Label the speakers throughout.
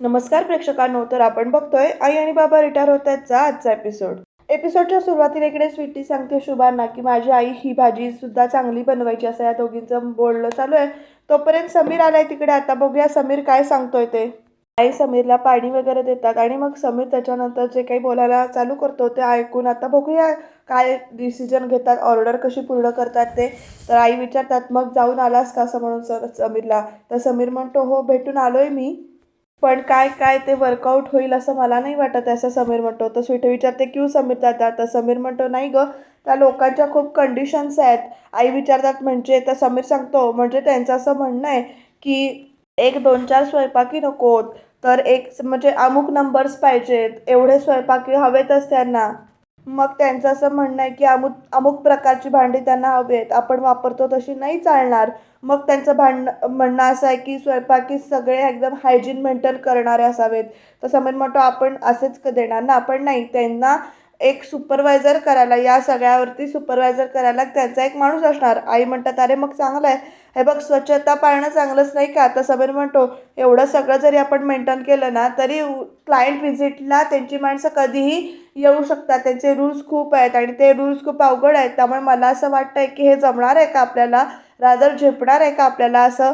Speaker 1: नमस्कार प्रेक्षकांनो तर आपण बघतोय आई आणि बाबा रिटायर होत आहेतचा आजचा एपिसोड एपिसोडच्या सुरुवातीला इकडे स्वीटी सांगते शुभांना की माझी आई ही भाजी सुद्धा चांगली बनवायची असं या दोघींचं बोलणं चालू आहे. तोपर्यंत समीर आलाय तिकडे. आता बघूया समीर काय सांगतोय ते. आई समीरला पाणी वगैरे देतात आणि मग समीर त्याच्यानंतर जे काही बोलायला चालू करतो ते ऐकून आता बघूया काय डिसिजन घेतात ऑर्डर कशी पूर्ण करतात ते. तर आई विचारतात मग जाऊन आलास का? असं म्हणून समीरला. तर समीर म्हणतो हो भेटून आलोय मी. पण काय काय ते वर्कआउट होईल असं मला नाही वाटत असं समीर म्हणतो. तर स्वीट विचारते क्यू समीर दादा? तर समीर म्हणतो नाही ग त्या लोकांच्या खूप कंडिशन्स आहेत. आई विचारतात म्हणजे? तर समीर सांगतो म्हणजे त्यांचं असं म्हणणं आहे की एक दोन चार स्वयंपाकी नकोत तर एक म्हणजे अमुक नंबर्स पाहिजेत एवढे स्वयंपाकी हवेतच त्यांना मग त्यांचं असं म्हणणं आहे की अमुक अमुक प्रकारची भांडी त्यांना हवी आहेत आपण वापरतो तशी नाही चालणार. मग त्यांचं भांडणं म्हणणं असं आहे की स्वयंपाकी सगळे एकदम हायजीन मेंटेन करणारे असावेत. तर समज म्हणतो आपण असेच क- देणार ना. आपण नाही त्यांना एक सुपरवायझर करायला या सगळ्यावरती सुपरवायझर करायला त्यांचा एक माणूस असणार. आई म्हणतात अरे मग चांगलं आहे. हे बघ स्वच्छता पाळणं चांगलंच नाही का? आता समीर म्हणतो एवढं सगळं जरी आपण मेंटेन केलं ना तरी क्लायंट व्हिजिटला त्यांची माणसं कधीही येऊ शकतात. त्यांचे रूल्स खूप आहेत आणि ते रूल्स खूप अवघड आहेत. त्यामुळे मला असं वाटतं आहे की हे जमणार आहे का आपल्याला? रादर झेपणार आहे का आपल्याला असं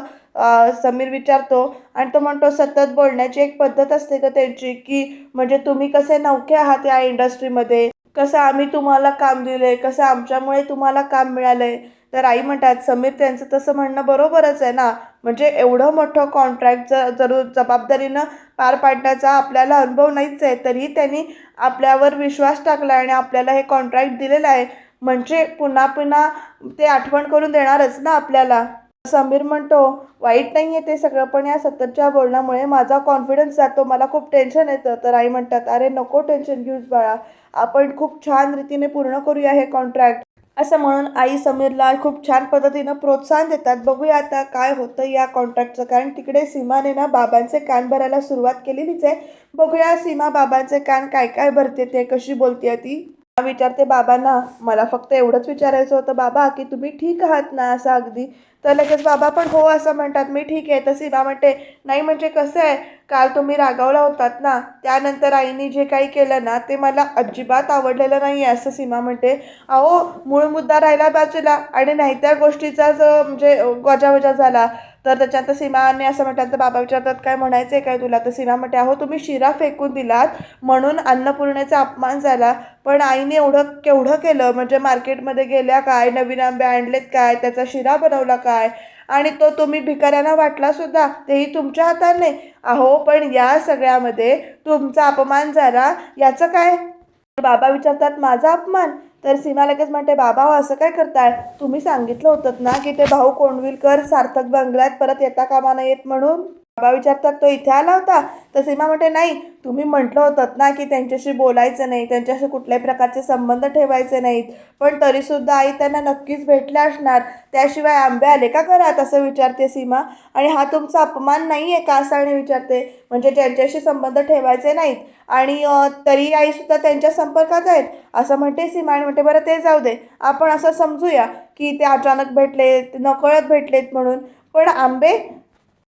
Speaker 1: समीर विचारतो. आणि तो म्हणतो सतत बोलण्याची एक पद्धत असते का त्यांची की म्हणजे तुम्ही कसे नवखे आहात या इंडस्ट्रीमध्ये? कसं आम्ही तुम्हाला काम दिले कसं आमच्यामुळे तुम्हाला काम मिळालंय? तर आई म्हणतात समीर त्यांचं तसं म्हणणं बरोबरच आहे ना. म्हणजे एवढं मोठं कॉन्ट्रॅक्ट जर जरूर जबाबदारीनं पार पाडण्याचा आपल्याला अनुभव नाहीच आहे. तरीही त्यांनी आपल्यावर विश्वास टाकला आणि आपल्याला हे कॉन्ट्रॅक्ट दिलेलं आहे. म्हणजे पुन्हा पुन्हा ते आठवण करून देणारच ना आपल्याला. समीर म्हणतो वाईट नाही आहे ते सगळं पण या सततच्या बोलण्यामुळे माझा कॉन्फिडन्स जातो. मला खूप टेन्शन येतं. तर आई म्हणतात अरे नको टेन्शन घेऊच बाळा. आपण खूप छान रीतीने पूर्ण करूया हे कॉन्ट्रॅक्ट असं म्हणून आई समीरला खूप छान पद्धतीनं प्रोत्साहन देतात. बघूया आता काय होतं या कॉन्ट्रॅक्टचं कारण तिकडे सीमाने ना बाबांचे कान भरायला सुरुवात केलेलीच आहे. बघूया सीमा बाबांचे कान काय काय भरते ते कशी बोलते ती. विचारते बाबांना मला फक्त एवढंच विचारायचं होतं बाबा की तुम्ही ठीक आहात ना? असं अगदी. तर लगेच बाबा पण हो असं म्हणतात. मी ठीक आहे. तर सीमा म्हणते नाही म्हणजे कसं आहे काल तुम्ही रागावला होतात ना? त्यानंतर आईने जे काही केलं ना ते मला अजिबात आवडलेलं नाही आहे असं सीमा म्हणते. अहो मूळ मुद्दा राहिला बाजूला आणि नाही त्या गोष्टीचा जो म्हणजे गजावजा झाला. तर त्याच्यात सीमाने असं म्हटलं तर बाबा विचारतात काय म्हणायचं आहे काय तुला? तर सीमा म्हणते अहो तुम्ही शिरा फेकून दिलात म्हणून अन्नपूर्णेचा अपमान झाला पण आईने एवढं केवढं केलं? म्हणजे मार्केटमध्ये गेल्या काय? नवीन आंबे आणलेत काय? त्याचा शिरा बनवला काय? आणि तो तुम्ही भिकाऱ्यांना वाटला सुद्धा? तेही तुमच्या हाताने? अहो पण या सगळ्यामध्ये तुमचा अपमान झाला याचं काय? बाबा विचारतात माझा अपमान? तर सीमा लगेच म्हणते बाबा हो, असं काय करताय? तुम्ही सांगितलं होतं ना की ते भाऊ कोंडविलकर सार्थक बंगल्यात परत येता कामा नयेत येत म्हणून. बाबा विचारतात तो इथे आला होता? तर सीमा म्हणते नाही तुम्ही म्हटलं होतं ना की त्यांच्याशी बोलायचं नाही त्यांच्याशी कुठल्याही प्रकारचे संबंध ठेवायचे नाहीत. पण तरीसुद्धा आई त्यांना नक्कीच भेटल्या असणार. त्याशिवाय आंबे आले का घरात? असं विचारते सीमा. आणि हा तुमचा अपमान नाही आहे का? असं आणि विचारते. म्हणजे ज्यांच्याशी संबंध ठेवायचे नाहीत. आणि तरी आईसुद्धा त्यांच्या संपर्कात आहेत. असं म्हणते सीमा आणि म्हणते बरं ते जाऊ दे. आपण असं समजूया की ते अचानक भेटलेत नकळत भेटलेत म्हणून. पण आंबे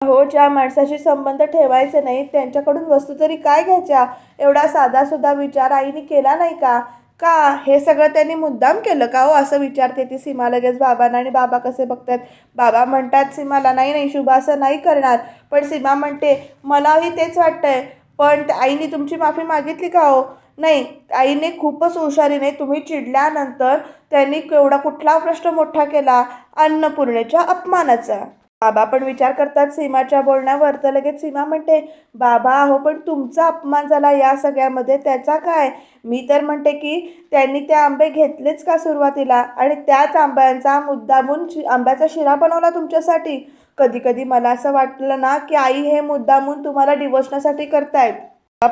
Speaker 1: हो ज्या माणसाशी संबंध ठेवायचे नाहीत त्यांच्याकडून वस्तू तरी काय घ्यायच्या? एवढा साधासुद्धा विचार आईने केला नाही का? का? हे सगळं त्यांनी मुद्दाम केलं का हो? असं विचारते ती सीमा लगेच बाबांना आणि बाबा कसे बघतात. बाबा म्हणतात सीमाला नाही नाही शुभा असं नाही करणार. पण सीमा म्हणते मलाही तेच वाटतंय पण आईने तुमची माफी मागितली का हो? नाही आईने खूपच हुशारीने तुम्ही चिडल्यानंतर त्यांनी केवढा कुठला प्रश्न मोठा केला? अन्नपूर्णेच्या अपमानाचा. बाबा पण विचार करतात सीमाच्या बोलण्यावर. तर लगेच सीमा म्हणते बाबा अहो पण तुमचा अपमान झाला या सगळ्यामध्ये त्याचा काय? मी तर म्हणते की त्यांनी ते आंबे घेतलेच का सुरुवातीला? आणि त्याच आंब्यांचा मुद्दामून शि- आंब्याचा शिरा बनवला तुमच्यासाठी? कधी कधी मला असं वाटलं ना की आई हे मुद्दामून तुम्हाला डिवोशनासाठी करतायत.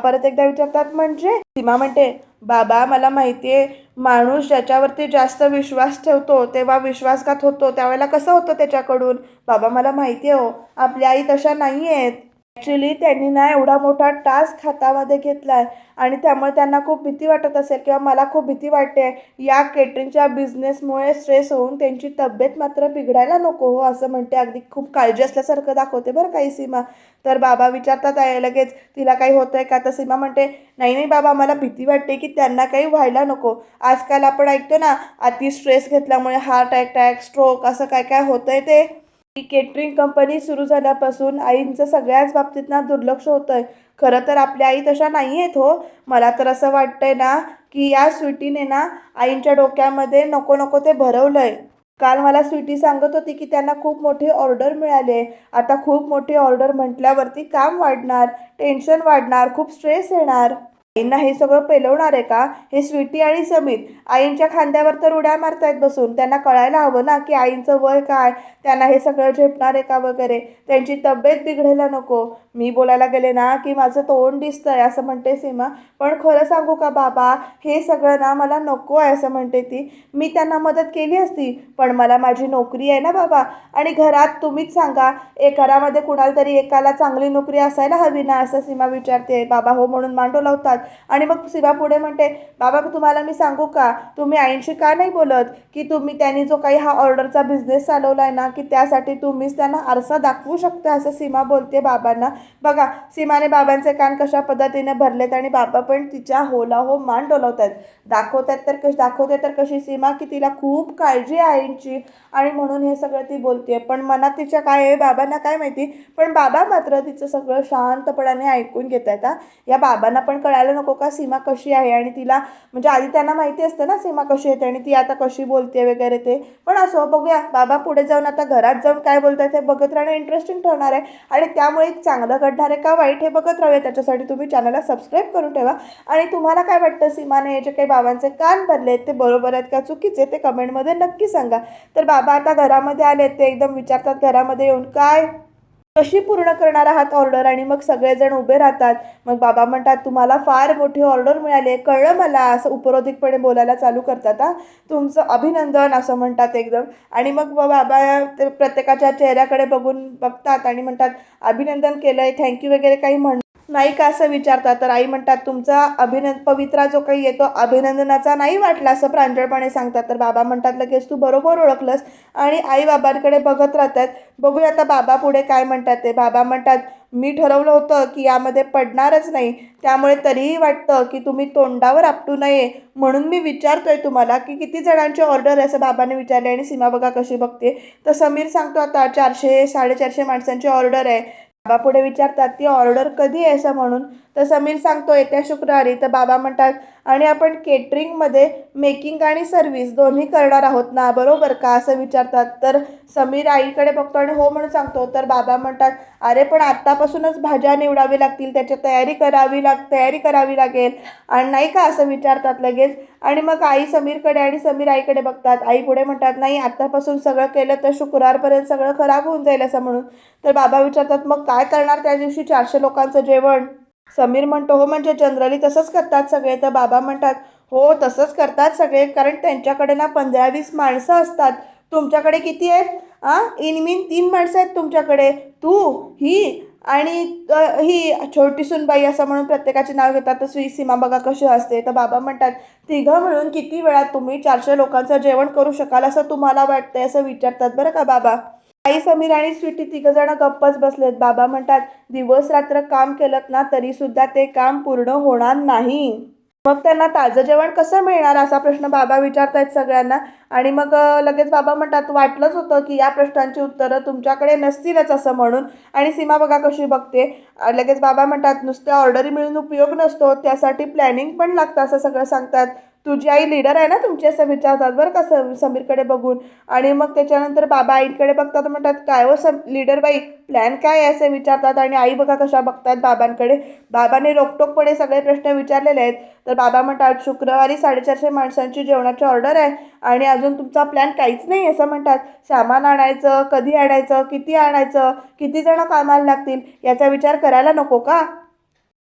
Speaker 1: परत एकदा विचारतात म्हणजे? सीमा म्हणते बाबा मला माहिती आहे माणूस ज्याच्यावरती जास्त विश्वास ठेवतो तेव्हा विश्वासघात होतो. त्यावेळेला कसं होतं त्याच्याकडून? बाबा मला माहिती आहे हो. आपल्या आई तशा नाही आहेत. ॲक्च्युली त्यांनी ना एवढा मोठा टास्क हातामध्ये घेतला आहे आणि त्यामुळे त्यांना खूप भीती वाटत असेल किंवा मला खूप भीती वाटते. या केटरिंगच्या बिझनेसमुळे स्ट्रेस होऊन त्यांची तब्येत मात्र बिघडायला नको हो असं म्हणते. अगदी खूप काळजी असल्यासारखं दाखवते बरं काही सीमा. तर बाबा विचारतात आहे लगेच तिला काही होतं आहे का? तर सीमा म्हणते नाही नाही बाबा मला भीती वाटते की त्यांना काही व्हायला नको. आजकाल आपण ऐकतो ना अति स्ट्रेस घेतल्यामुळे हार्ट अटॅक स्ट्रोक असं काय काय होतं आहे ते. ही केटरिंग कंपनी सुरू झाल्यापासून आईंचं सगळ्याच बाबतीत ना दुर्लक्ष होतं आहे खरं तर आपल्या आई तशा नाही आहेत हो. मला तर असं वाटतंय ना की या स्वीटीने ना आईंच्या डोक्यामध्ये नको नको ते भरवलं आहे काल मला स्वीटी सांगत होती की त्यांना खूप मोठी ऑर्डर मिळाली आहे. आता खूप मोठी ऑर्डर म्हटल्यावरती काम वाढणार टेन्शन वाढणार खूप स्ट्रेस येणार. आईंना हे सगळं पेलवणार आहे का? हे स्वीटी आणि समीर आईंच्या खांद्यावर तर उड्या मारतायत बसून. त्यांना कळायला हवं ना की आईंचं वय काय? त्यांना हे सगळं झेपणार आहे का वगैरे? त्यांची तब्येत बिघडायला नको. मी बोलायला गेले ना की माझं तोंड दिसतंय असं म्हणते सीमा. पण खरं सांगू का बाबा हे सगळं ना मला नको आहे असं म्हणते ती. मी त्यांना मदत केली असती पण मला माझी नोकरी आहे ना बाबा. आणि घरात तुम्हीच सांगा एक घरामध्ये कुणाला तरी एकाला चांगली नोकरी असायला हवी ना असं सीमा विचारते. बाबा हो म्हणून मांडो लावतात. आणि मग सीमा पुढे म्हणते बाबा तुम्हाला मी सांगू का? तुम्ही आईंशी का नाही बोलत? की तुम्ही त्यांनी जो काही हा ऑर्डरचा बिझनेस चालवला आहे ना की त्यासाठी तुम्हीच त्यांना आरसा दाखवू शकता? असं सीमा बोलते बाबांना. बघा सीमाने बाबांचे कान कशा पद्धतीने भरलेत आणि बाबा पण तिच्या होला हो मान डोलवत आहेत दाखवतात तर कशी दाखवते तर कशी सीमा की तिला खूप काळजी आहे आईंची. आणि म्हणून हे सगळं ती बोलते पण मनात तिच्या काय आहे बाबांना काय माहिती? पण बाबा मात्र तिचं सगळं शांतपणाने ऐकून घेत आहेत या बाबांना पण कळायला नको का सीमा कशी आहे? आणि तिला म्हणजे आधी त्यांना माहिती असतं ना सीमा कशी येते आणि ती आता कशी बोलते वगैरे ते. पण असो बघूया बाबा पुढे जाऊन आता घरात जाऊन काय बोलतात हे बघत राहणं इंटरेस्टिंग ठरणार आहे. आणि त्यामुळे एक चांगलं घडणार आहे का वाईट हे बघत राहूया. त्याच्यासाठी तुम्ही चॅनलला सबस्क्राईब करून ठेवा. आणि तुम्हाला काय वाटतं सीमाने हे जे काही बाबांचे कान भरले आहेत ते बरोबर आहेत का चुकीचे ते कमेंटमध्ये नक्की सांगा. तर बाबा आता घरामध्ये आले ते एकदम विचारतात घरामध्ये येऊन काय कशी पूर्ण करणार आहात ऑर्डर? आणि मग सगळेजण उभे राहतात. मग बाबा म्हणतात तुम्हाला फार मोठी ऑर्डर मिळाली आहे. कळलं मला? असं उपरोधिकपणे बोलायला चालू करतात हा तुमचं अभिनंदन असं म्हणतात एकदम. आणि मग बाबा ते प्रत्येकाच्या चेहऱ्याकडे बघून बघतात आणि म्हणतात अभिनंदन केलं आहे थँक्यू वगैरे काही म्हण नाही का असं विचारतात. तर आई म्हणतात तुमचा अभिनंद पवित्रा जो काही येतो अभिनंदनाचा नाही वाटला असं प्रांजळपणे सांगतात. तर बाबा म्हणतात लगेच तू बरोबर ओळखलंस आणि आई बाबांकडे बघत राहतात. बघूया आता बाबा पुढे काय म्हणतात ते. बाबा म्हणतात मी ठरवलं होतं की यामध्ये पडणारच नाही. त्यामुळे तरीही वाटतं की तुम्ही तोंडावर आपटू नये. म्हणून मी विचारतोय तुम्हाला की किती जणांची ऑर्डर आहे? असं बाबाने विचारले आणि सीमा बघा कशी बघते? तर समीर सांगतो आता चारशे साडेचारशे माणसांची ऑर्डर आहे. बाबा पुढे विचारतात ती ऑर्डर कधी आहे? असं म्हणून तर समीर सांगतो येत्या शुक्रवारी. तर बाबा म्हणतात आणि आपण केटरिंगमध्ये मेकिंग आणि सर्व्हिस दोन्ही करणार आहोत ना? बरोबर का? असं विचारतात. तर समीर आईकडे बघतो आणि हो म्हणून सांगतो. तर बाबा म्हणतात अरे पण आत्तापासूनच भाज्या निवडावी लागतील. त्याची तयारी करावी लाग तयारी करावी लागेल. आणि नाही का? असं विचारतात लगेच. आणि मग आई समीरकडे आणि समीर आईकडे बघतात. आई पुढे म्हणतात नाही आत्तापासून सगळं केलं तर शुक्रवारपर्यंत सगळं खराब होऊन जाईल असं म्हणून. तर बाबा विचारतात मग काय करणार त्या दिवशी चारशे लोकांचं जेवण? समीर म्हणतो हो म्हणजे जनरली तसंच करतात सगळे. तर बाबा म्हणतात हो तसंच करतात सगळे कारण त्यांच्याकडे ना पंधरा वीस माणसं असतात. तुमच्याकडे किती आहेत? आ? इन मीन तीन माणसं आहेत तुमच्याकडे. तू ही आणि ही छोटी सुनबाई असं म्हणून प्रत्येकाचे नाव घेतात. तर श्री सीमा बघा कशी असते. तर बाबा म्हणतात तिघं मिळून किती वेळात तुम्ही चारशे लोकांचं जेवण करू शकाल असं तुम्हाला वाटतंय? असं विचारतात. बरं का बाबा? आई समीर आणि स्वीटी तिघ जण गप्पच बसलेत. बाबा म्हणतात दिवस रात्र काम केलं ना तरी सुद्धा ते काम पूर्ण होणार नाही. मग त्यांना ताजं जेवण कसं मिळणार असा प्रश्न बाबा विचारतायत सगळ्यांना. आणि मग लगेच बाबा म्हणतात वाटलंच होतं की या प्रश्नांची उत्तरं तुमच्याकडे नसतीलच असं म्हणून. आणि सीमा बघा कशी बघते. लगेच बाबा म्हणतात नुसत्या ऑर्डरी मिळून उपयोग नसतो त्यासाठी प्लॅनिंग पण लागतं असं सगळं सांगतात. तुझी आई लीडर आहे ना तुमची असं विचारतात बरं का सम समीरकडे बघून. आणि मग त्याच्यानंतर बाबा आईकडे बघतात म्हणतात काय हो सम लीडर बाई प्लॅन काय आहे? असं विचारतात. आणि आई बघा कशा बघतात बाबांकडे. बाबाने रोकटोकपणे सगळे प्रश्न विचारलेले आहेत. तर बाबा म्हणतात शुक्रवारी साडेचारशे माणसांची जेवणाची ऑर्डर आहे आणि अजून तुमचा प्लॅन काहीच नाही असं म्हणतात. सामान आणायचं कधी आणायचं किती आणायचं किती जणं कामाला लागतील याचा विचार करायला नको का?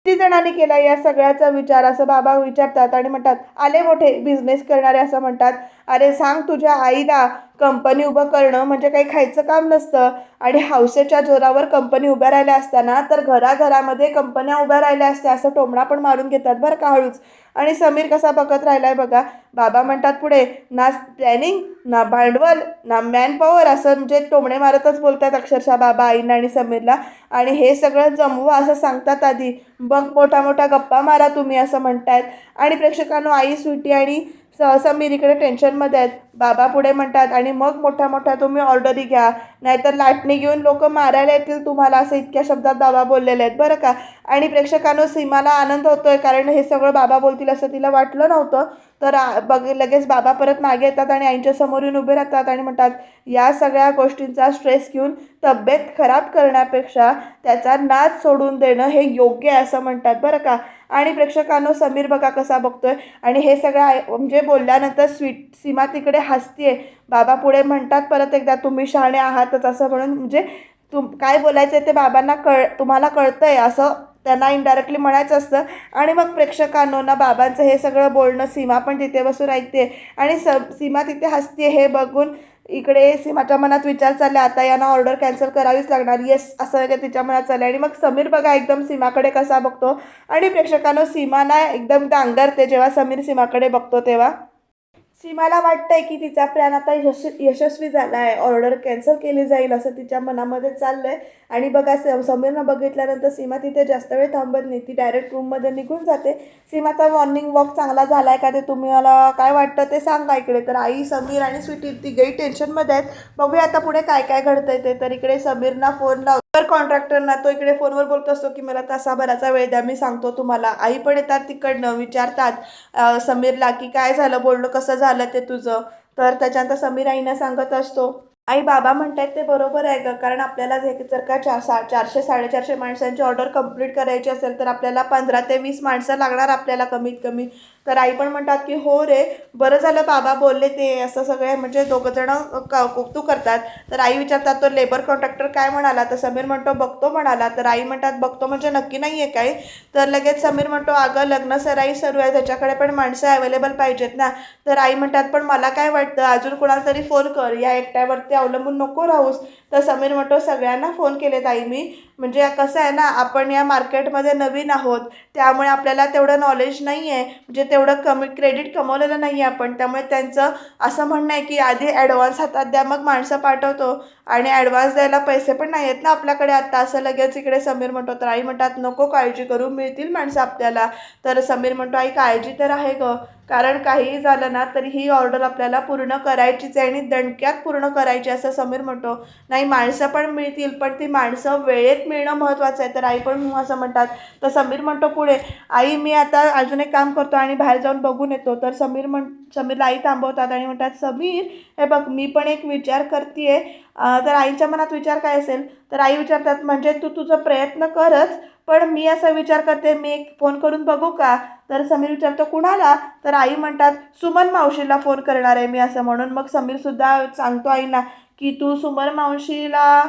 Speaker 1: किती जणांनी केला या सगळ्याचा विचार. असं बाबा विचारतात आणि म्हणतात आले मोठे बिझनेस करणारे असं म्हणतात. अरे सांग तुझ्या आईला कंपनी उभं करणं म्हणजे काही खायचं काम नसतं. आणि हौसेच्या जोरावर कंपनी उभ्या राहिल्या असताना तर घराघरामध्ये कंपन्या उभ्या राहिल्या असत्या असं टोमणा पण मारून घेतात बरं का हळूच. आणि समीर कसा बघत राहिलाय बघा. बाबा म्हणतात पुढे ना प्लॅनिंग ना भांडवल ना मॅन पॉवर असं म्हणजे टोमणे मारतच बोलतात अक्षरशः बाबा आईंना आणि समीरला. आणि हे सगळं जमवा असं सांगतात आधी. बघ मोठा मोठ्या गप्पा मारा तुम्ही असं म्हणतायत. आणि प्रेक्षकांनो आई सुटी आणि सहसा मी इकडे टेन्शनमध्ये आहेत. बाबा पुढे म्हणतात आणि मग मोठ्या मोठ्या तुम्ही ऑर्डरी घ्या. नाहीतर लाटणी घेऊन लोक मारायला येतील तुम्हाला असं इतक्या शब्दात बाबा बोललेले आहेत. बरं का? आणि प्रेक्षकांनो सीमाला आनंद होतो आहे कारण हे सगळं बाबा बोलतील असं तिला वाटलं नव्हतं. तर बघ लगेच बाबा परत मागे येतात आणि आईंच्यासमोर येऊन उभे राहतात आणि म्हणतात या सगळ्या गोष्टींचा स्ट्रेस घेऊन तब्येत खराब करण्यापेक्षा त्याचा नाच सोडून देणं हे योग्य आहे असं म्हणतात. बरं का? आणि प्रेक्षकांनो समीर बघा कसा बघतोय. आणि हे सगळं आय- म्हणजे बोलल्यानंतर स्वीट सीमा तिकडे हसतीये. बाबा पुढे म्हणतात परत एकदा तुम्ही शहाणे आहातच असं म्हणून म्हणजे तुम काय बोलायचं ते बाबांना कळ तुम्हाला कळतंय असं त्यांना इनडायरेक्टली म्हणायचं असतं. आणि मग प्रेक्षकांनो ना बाबांचं हे सगळं बोलणं सीमा पण तिथे बसून ऐकते आणि स सीमा तिथे हसते हे बघून इकडे सीमाच्या मनात विचार चालले आता यांना ऑर्डर कॅन्सल करावीच लागणार. येस असं वगैरे तिच्या मनात चाललं आणि मग समीर बघा एकदम सीमाकडे कसा बघतो. आणि प्रेक्षकांनो सीमाना एकदम डांगरते जेव्हा समीर सीमाकडे बघतो तेव्हा. सीमाला वाटतंय की तिचा प्लॅन आता यश यशस्वी झाला आहे ऑर्डर कॅन्सल केली जाईल असं तिच्या मनामध्ये चाललं आहे आणि बघा स समीरनं बघितल्यानंतर सीमा तिथे जास्त वेळ थांबत नाही. ती डायरेक्ट रूममध्ये निघून जाते. सीमाचा मॉर्निंग वॉक चांगला झाला आहे का ते तुम्ही मला काय वाटतं ते सांगा इकडे. तर आई समीर आणि स्वीटी तिघेही टेन्शनमध्ये आहेत. बघूया आता पुढे काय काय घडतंय ते. तर इकडे समीरना फोन लावतो तर कॉन्ट्रॅक्टरना तो इकडे फोनवर बोलत असतो की मला तासाभराचा वेळ द्या मी सांगतो तुम्हाला. आई पण येतात तिकडनं विचारतात समीरला की काय झालं बोलणं? कसं झालं ते तुझं? तर त्याच्यानंतर समीर आईना सांगत असतो आई बाबा म्हणतायत ते बरोबर आहे गं कारण आपल्याला जे जर का चार सा चारशे साडेचारशे माणसांची ऑर्डर कंप्लीट करायची असेल तर आपल्याला पंधरा ते वीस माणसं लागणार आपल्याला कमीत कमी. तर आई पण म्हणतात की हो रे बरं झालं बाबा बोलले ते असं सगळे म्हणजे दोघं जण कौतुक करतात. तर आई विचारतात तो लेबर कॉन्ट्रॅक्टर काय म्हणाला? तर समीर म्हणतो बघतो म्हणाला. तर आई म्हणतात बघतो म्हणजे नक्की नाही आहे काय? तर लगेच समीर म्हणतो अगं लग्न सराई सुरू आहे त्याच्याकडे पण माणसं अवेलेबल पाहिजेत ना. तर आई म्हणतात पण मला काय वाटतं अजून कोणाला तरी फोन कर या एकट्यावरती अवलंबून नको राहूस. तर समीर म्हणतो सगळ्यांना फोन केले ताई मी. म्हणजे कसं आहे ना आपण या मार्केटमध्ये नवीन आहोत त्यामुळे आपल्याला तेवढं नॉलेज नाही आहे म्हणजे तेवढं कमी क्रेडिट कमवलेलं नाही आहे आपण. त्यामुळे त्यांचं असं म्हणणं आहे की आधी ॲडव्हान्स हातात द्या मग माणसं पाठवतो. आणि ॲडव्हान्स द्यायला पैसे पण नाही आहेत ना आपल्याकडे आत्ता असं लगेच इकडे समीर म्हणतो तर आई म्हणतात नको काळजी करू मिळतील माणसं आपल्याला. तर समीर म्हणतो आई काळजी तर आहे ग. कारण काहीही झालं ना तरी ही ऑर्डर आपल्याला पूर्ण करायचीच आहे आणि दणक्यात पूर्ण करायची असं समीर म्हणतो. नाही माणसं पण मिळतील पण ती माणसं वेळेत मिळणं महत्त्वाचं आहे. तर आई पण असं म्हणतात. तर समीर म्हणतो पुढे आई मी आता अजून एक काम करतो आणि बाहेर जाऊन बघून येतो. तर समीर म्हण समीरला आई थांबवतात आणि म्हणतात समीर हे बघ मी पण एक विचार करते तर आईच्या मनात विचार काय असेल? तर आई विचारतात म्हणजे तू तुझा प्रयत्न करच पण मी असा विचार करते मी एक फोन करून बघू का? तर समीर विचारतो कुणाला? तर आई म्हणतात सुमन मावशीला फोन करणार आहे मी असं म्हणून. मग समीरसुद्धा सांगतो आईना की तू सुमन मावशीला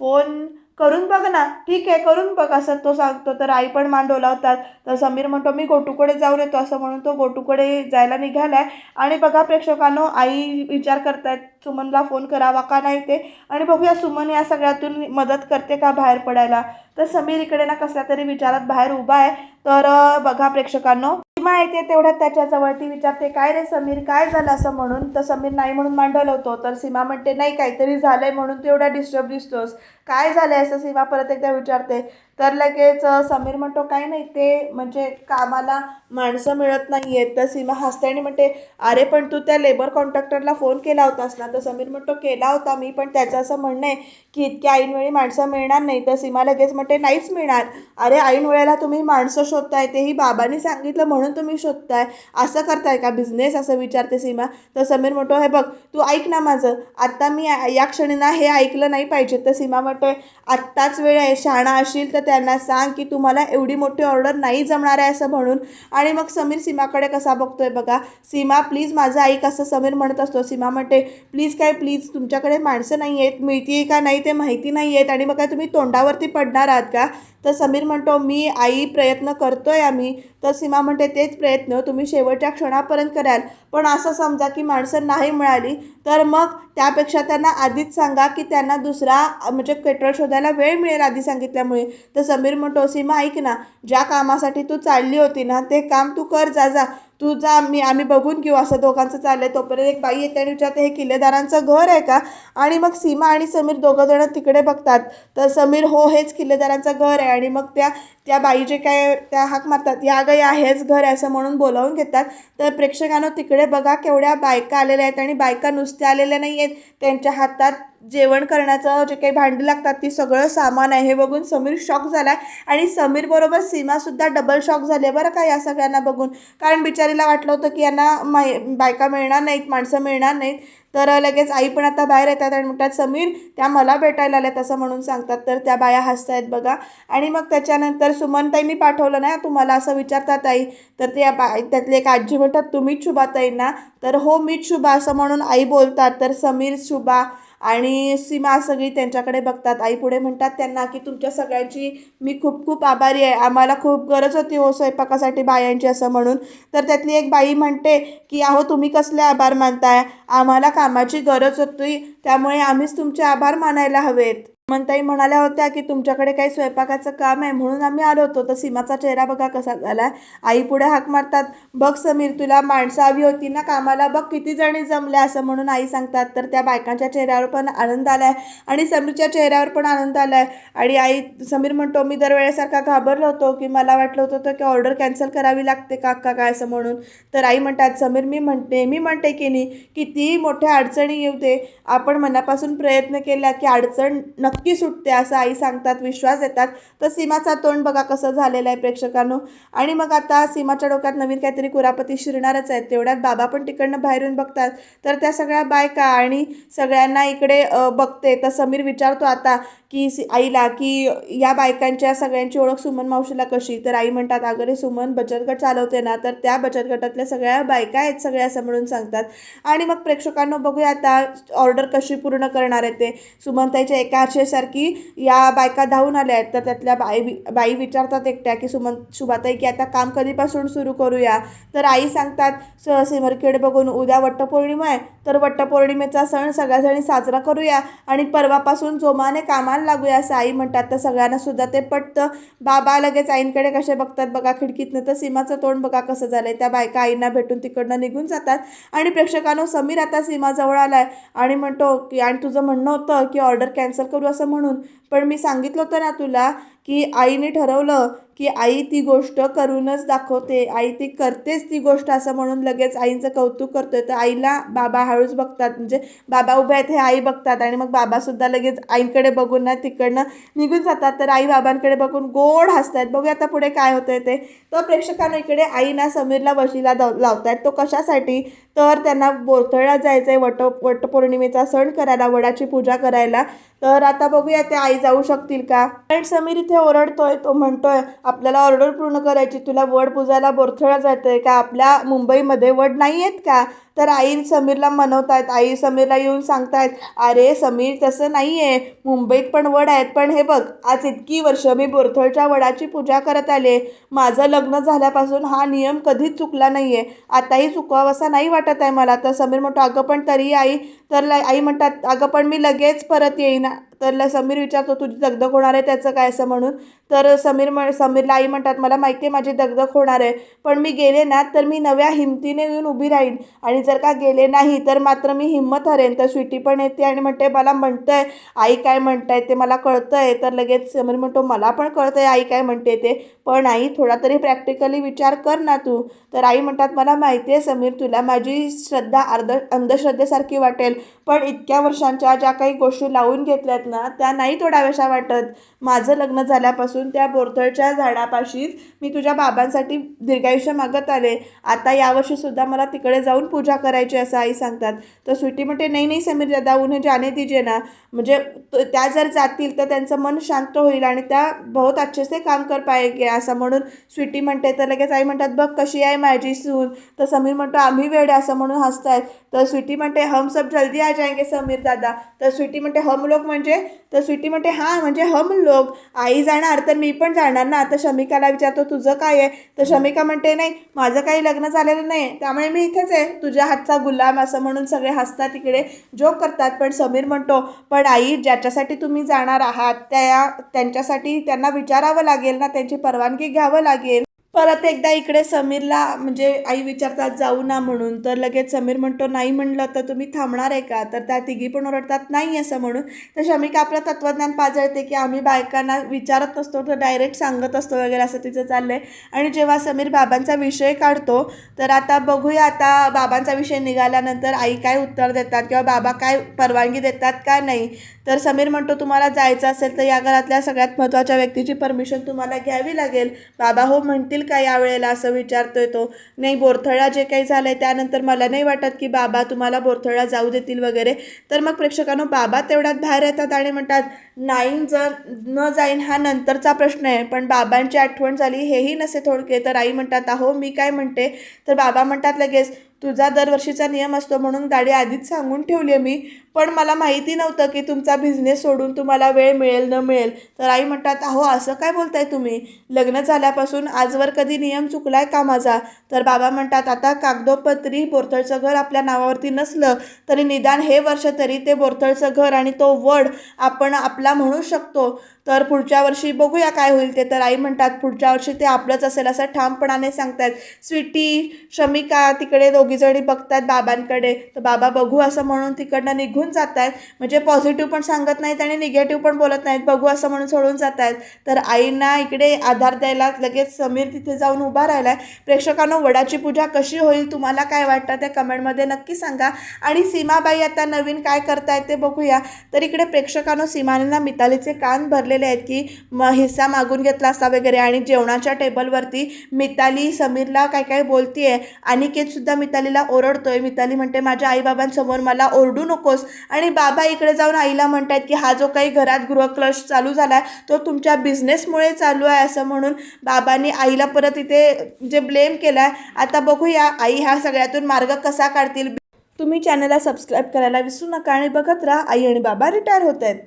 Speaker 1: फोन करून बघ ना. ठीक आहे करून बघ. असं तो सांगतो तर आई पण मान डोलावतात तर समीर म्हणतो मी गोटूकडे जाऊन येतो. असं म्हणून तो गोटूकडे जायला निघाला आहे आणि बघा प्रेक्षकांनो आई विचार करतायत सुमनला फोन करावा का नाही ते? आणि बघूया सुमन या सगळ्यातून मदत करते का बाहेर पडायला? तर समीर इकडे ना कसल्या तरी विचारात बाहेर उभा आहे. तर बघा प्रेक्षकांनो सीमा येते तेवढ्यात त्याच्याजवळ ती विचारते काय रे समीर काय झालं असं म्हणून? तर समीर नाही म्हणून मांडवलं होतं तर सीमा म्हणते नाही काहीतरी झालंय म्हणून तू एवढा डिस्टर्ब दिसतोस. काय झालंय असं सीमा परत एकदा विचारते. तर लगेच समीर म्हणतो काय नाही ते म्हणजे कामाला माणसं मिळत नाही आहेत तर सीमा हसते आणि म्हणते अरे पण तू त्या लेबर कॉन्ट्रॅक्टरला फोन केला होतास ना? तर समीर म्हणतो केला होता मी पण त्याचं असं म्हणणं आहे की इतक्या ऐनवेळी माणसं मिळणार नाही. तर सीमा लगेच म्हणते नाहीच मिळणार. अरे ऐन वेळेला तुम्ही माणसं शोधताय तेही बाबांनी सांगितलं म्हणून तुम्ही शोधताय. असं करताय का? बिझनेस? असं विचारते सीमा. तर समीर म्हणतो हे बघ तू ऐक ना माझं. आत्ता मी या- क्षणी ना हे ऐकलं नाही पाहिजे. तर सीमा म्हणतोय आत्ताच वेळ आहे. शहाणा असेल तर त्यांना सांग की तुम्हाला एवढी मोठी ऑर्डर नाही जमणार आहे असं म्हणून. आणि मग समीर सीमाकडे कसा बघतोय बघा. सीमा प्लीज माझं ऐक असं समीर म्हणत असतो. सीमा म्हणते प्लीज काय प्लीज तुमच्याकडे माणसं नाही आहेत. मिळती का नाही ते माहिती नाही आहेत. आणि मग काय तुम्ही तोंडावरती पडणार आहात का? तर समीर म्हणतो मी आई प्रयत्न करतोय आम्ही. तर सीमा म्हणते तेच प्रयत्न तुम्ही शेवटच्या क्षणापर्यंत कराल. पण असं समजा की माणसं नाही मिळाली तर मग त्यापेक्षा त्यांना आधीच सांगा की त्यांना दुसरा म्हणजे पेट्रोल शोधायला वेळ मिळेल आधी सांगितल्यामुळे. तर समीर म्हणतो सीमा ऐक ना ज्या कामासाठी तू चालली होती ना ते काम तू कर जा जा. तू जा मी आम्ही बघून घेऊ असं दोघांचं चाललंय. तोपर्यंत एक बाई येते आणि विचारते हे किल्लेदारांचं घर आहे का? आणि मग सीमा आणि समीर दोघं जण तिकडे बघतात. तर समीर हो हेच किल्लेदारांचं घर आहे. आणि मग त्या त्या बाई जे काय त्या हाक मारतात या ग या हेच घर आहे असं म्हणून बोलावून घेतात. तर प्रेक्षकांनो तिकडे बघा केवढ्या बायका आलेल्या आहेत आणि बायका नुसत्या आलेल्या नाही आहेत त्यांच्या हातात जेवण करण्याचं जे काही भांडी लागतात ती सगळं सामान आहे. हे बघून समीर शॉक झाला आहे आणि समीरबरोबर सीमासुद्धा डबल शॉक झाले बरं का या सगळ्यांना बघून. कारण बिचारीला वाटलं होतं की यांना माय बायका मिळणार नाहीत माणसं मिळणार नाहीत. तर लगेच आई पण आता बाहेर येतात आणि म्हणतात समीर त्या मला भेटायला आल्यात असं म्हणून सांगतात. तर त्या बाया हसतायत बघा. आणि मग त्याच्यानंतर सुमनताईंनी पाठवलं ना तुम्हाला असं विचारतात आई. तर ते बा त्यातली एक आजी म्हणतात तुम्हीच शुभाताईंना. तर हो मीच शुभा असं म्हणून आई बोलतात. तर समीर शुभा आणि सीमा सगळी त्यांच्याकडे बघतात. आई पुढे म्हणतात त्यांना की तुमच्या सगळ्यांची मी खूप खूप आभारी आहे. आम्हाला खूप गरज होती हो स्वयंपाकासाठी बायांची असं म्हणून. तर त्यातली एक बाई म्हणते की अहो तुम्ही कसले आभार मानताय? आम्हाला कामाची गरज होती. त्यामुळे आम्हीच तुमचे आभार मानायला हवेत. म्हणताई म्हणाल्या होत्या की तुमच्याकडे काही स्वयंपाकाचं काम आहे म्हणून आम्ही आलो होतो. तर सीमाचा चेहरा बघा कसा झाला आई पुढे हाक मारतात बघ समीर तुला माणसं हवी होती ना कामाला बघ किती जणी जमल्या असं म्हणून आई सांगतात. तर त्या बायकांच्या चेहऱ्यावर पण आनंद आलाय आणि समीरच्या चेहऱ्यावर पण आनंद आलाय. आणि आई समीर म्हणतो मी दरवेळेसारखा घाबरलो होतो की मला वाटलं होतं तर की ऑर्डर कॅन्सल करावी लागते का काय असं म्हणून. तर आई म्हणतात समीर मी म्हणते मी म्हणते की नाही कितीही मोठ्या अडचणी येऊ दे आपण मनापासून प्रयत्न केला की अडचण नक्की सुटते असं आई सांगतात विश्वास देतात. तर सीमाचा तोंड बघा कसं झालेलं आहे प्रेक्षकांनो. आणि मग आता सीमाच्या डोक्यात नवीन काहीतरी कुरापती शिरणारच आहेत. तेवढ्यात बाबा पण तिकडनं बाहेरून बघतात. तर त्या सगळ्या बायका आणि सगळ्यांना इकडे बघते. तर समीर विचारतो आता की सी आईला की या बायकांच्या सगळ्यांची ओळख सुमन मावशीला कशी? तर आई म्हणतात अगं सुमन बचत गट चालवते ना तर त्या बचत गटातल्या सगळ्या बायका आहेत सगळ्या असं म्हणून सांगतात. आणि मग प्रेक्षकांना बघूया आता ऑर्डर कशी पूर्ण करणार आहे ते. सुमनताईच्या एका सारखी या बायका धावून आल्या आहेत. तर त्यातल्या बाई बाई विचारतात एकट्या की सुमन शुभाताई की आता काम कधीपासून सुरू करूया? तर आई सांगतात स सिमरखेड बघून उद्या वट्टपौर्णिमा आहे. तर वट्टपौर्णिमेचा सण सगळ्याजणी साजरा करूया आणि परवापासून जोमाने कामाला लागूया असं आई म्हणतात. तर सगळ्यांना सुद्धा ते पटतं. बाबा लगेच आईंकडे कसे बघतात? बघा खिडकीतनं तर सीमाचं तोंड बघा कसं झालं आहे त्या बायका आईंना भेटून तिकडनं निघून जातात आणि प्रेक्षकांनो समीर आता सीमाजवळ आलाय आणि म्हणतो की आणि तुझं म्हणणं होतं की ऑर्डर कॅन्सल करू असं म्हणून. पण मी सांगितलं होतं ना तुला की आईने ठरवलं की आई ती गोष्ट करूनच दाखवते. आई ती करतेच ती गोष्ट असं म्हणून लगेच आईंचं कौतुक करतोय. तर आईला बाबा हळूच बघतात. म्हणजे बाबा उभे आहेत हे आई बघतात आणि मग बाबासुद्धा लगेच आईकडे बघून ना तिकडनं निघून जातात. तर आई बाबांकडे बघून गोड हसतायत. बघूया आता पुढे काय होतंय ते. तर प्रेक्षकांना इकडे आई ना समीरला वशीला द लावतायत. तो कशासाठी? तर त्यांना बोथळा जायचं आहे वट वटपौर्णिमेचा सण करायला वडाची पूजा करायला. तर आता बघूया ते आई जाऊ शकतील का? कारण समीर इथे ओरडतोय तो म्हणतोय आपल्याला ऑर्डर पूर्ण करायची तुला वड पूजायला बोरथळा जायचंय का? आपल्या मुंबईमध्ये वड नाही आहेत का? तर आई समीरला मनवतायत. आई समीरला येऊन सांगतायत अरे समीर तसं नाही आहे मुंबईत पण वड आहेत. पण हे बघ आज इतकी वर्ष मी बोरथळच्या वडाची पूजा करत आले. माझं लग्न झाल्यापासून हा नियम कधीच चुकला नाही आहे आताही चुकवावासा नाही वाटत आहे मला. तर समीर म्हणतो अगं पण तरी आई तर आई म्हणतात अगं पण मी लगेच परत येईन. तर ल- समीर विचारतो तुझी दगदग होणार आहे त्याचं काय असं म्हणून? तर समीर म्हण समीरला आई म्हणतात मला माहिती आहे माझी दगदग होणार आहे पण मी गेले ना तर मी नव्या हिमतीने येऊन उभी राहीन. आणि जर का गेले नाही तर मात्र मी हिंमत हरेन. तर स्वीटी पण येते आणि म्हणते मला म्हणतंय आई काय म्हणताय ते मला कळतं आहे तर लगेच समीर म्हणतो मला पण कळतं आहे आई काय म्हणते ते पण आई थोडा तरी प्रॅक्टिकली विचार कर ना तू. तर आई म्हणतात मला माहिती आहे समीर तुला माझी श्रद्धा अर्ध अंधश्रद्धेसारखी वाटेल पण इतक्या वर्षांच्या ज्या काही गोष्टी लावून घेतल्यात ना त्या नाही तोडाव्याशा वाटत. माझं लग्न झाल्यापासून त्या बोरथळच्या झाडापाशीच मी तुझ्या बाबांसाठी दीर्घायुष्य मागत आले. आता यावर्षीसुद्धा मला तिकडे जाऊन पूजा करायची असं आई सांगतात. तर सुटी म्हणते नाही नाही समीर दादा उन्हे जाने दिजे ना. म्हणजे त- त्या जर जातील तर त्यांचं मन शांत होईल आणि त्या बहुत अच्छे से काम कर पाहिजे असं म्हणून स्वीटी म्हणते. तर लगेच आई म्हणतात बघ कशी आहे माझी सून. तर समीर म्हणतो आम्ही वेडे असं म्हणून हसतायत. तर स्वीटी म्हणते हम सब जल्दी आ जाएंगे समीर दादा. तर स्वीटी म्हणते हम लोग म्हणजे तर स्वीटी म्हणते हां म्हणजे हम लोग. आई जाणार तर मी पण जाणार ना. आता शमिकाला विचारतो तुझं काय आहे? तर शमिका म्हणते नाही माझं काही लग्न झालेलं नाही. त्यामुळे मी इथेच आहे. तुझ्या हातचा गुलाम असं म्हणून सगळे हसतात तिकडे. जोक करतात पण समीर म्हणतो पण आई ज्याच्यासाठी तुम्ही जाणार आहात त्या त्यांच्यासाठी त्यांना विचारावं लागेल ना. त्यांची परवानगी घ्यावं लागेल. परत एकदा इकडे समीरला म्हणजे आई विचारतात जाऊ ना म्हणून. तर लगेच समीर म्हणतो नाही म्हणलं तर तुम्ही थांबणार आहे का? तर त्या तिघी पण ओरडतात नाही असं म्हणून. तर शमिका आपलं तत्त्वज्ञान पाजळते की आम्ही बायकांना विचारत नसतो तर डायरेक्ट सांगत असतो वगैरे असं तिचं चाललं आहे आणि जेव्हा समीर बाबांचा विषय काढतो तर आता बघूया आता बाबांचा विषय निघाल्यानंतर आई काय उत्तर देतात किंवा बाबा काय परवानगी देतात का नाही. तर समीर म्हणतो तुम्हाला जायचं असेल तर या घरातल्या सगळ्यात महत्त्वाच्या व्यक्तीची परमिशन तुम्हाला घ्यावी लागेल. बाबा हो म्हणतील का यावेळेला असं विचारतोय तो? नाही बोरथळा जे काही झालं आहे त्यानंतर मला नाही वाटत की बाबा तुम्हाला बोरथळा जाऊ देतील वगैरे. तर मग प्रेक्षकांनो बाबा तेवढ्यात बाहेर येतात आणि म्हणतात नाही जर न जाईन हा नंतरचा प्रश्न आहे पण बाबांची आठवण झाली हेही नसे थोडके. तर आई म्हणतात अहो मी काय म्हणते? तर बाबा म्हणतात लगेच तुझा दरवर्षीचा नियम असतो म्हणून गाडी आधीच सांगून ठेवली आहे मी पण मला माहिती नव्हतं की तुमचा बिझनेस सोडून तुम्हाला वेळ मिळेल न मिळेल. तर आई म्हणतात अहो असं काय बोलताय तुम्ही? लग्न झाल्यापासून आजवर कधी नियम चुकलाय का माझा? तर बाबा म्हणतात आता कागदोपत्री बोरथळचं घर आपल्या नावावरती नसलं तरी निदान हे वर्ष तरी ते बोरथळचं घर आणि तो वड आपण आपला म्हणू शकतो. तर पुढच्या वर्षी बघूया काय होईल ते. तर आई म्हणतात पुढच्या वर्षी ते आपलंच असेल असं ठामपणाने सांगतात. स्वीटी शमिका तिकडे दोघीजणी बघतात बाबांकडे. तर बाबा बघू असं म्हणून तिकडनं निघून जात आहेत म्हणजे पॉझिटिव्ह पण सांगत नाहीत आणि निगेटिव्ह पण बोलत नाहीत. बघू असं म्हणून सोडून जात आहेत तर आईंना इकडे आधार द्यायला लगेच समीर तिथे जाऊन उभा राहिला आहे प्रेक्षकांनो वडाची पूजा कशी होईल तुम्हाला काय वाटतं त्या कमेंटमध्ये नक्की सांगा. आणि सीमाबाई आता नवीन काय करतायत ते बघूया. तर इकडे प्रेक्षकांनो सीमानेना मितालीचे कान भरले भरलेले आहेत की म हिस्सा मागून घेतला असा वगैरे. आणि जेवणाच्या टेबलवरती मिताली समीरला काय काय बोलतीये अनिकेत सुद्धा मितालीला ओरडतोय. मिताली म्हणते माझ्या आईबाबांसमोर मला ओरडू नकोस. आणि बाबा इकडे जाऊन आईला म्हणतायत की हा जो काही घरात गृहक्लश चालू झाला आहे तो तुमच्या बिझनेसमुळे चालू आहे असं म्हणून बाबांनी आईला परत इथे जे ब्लेम केला आहे आता बघूया आई ह्या सगळ्यातून मार्ग कसा काढतील. तुम्ही चॅनलला सबस्क्राईब करायला विसरू नका आणि बघत राहा आई आणि बाबा रिटायर होत आहेत.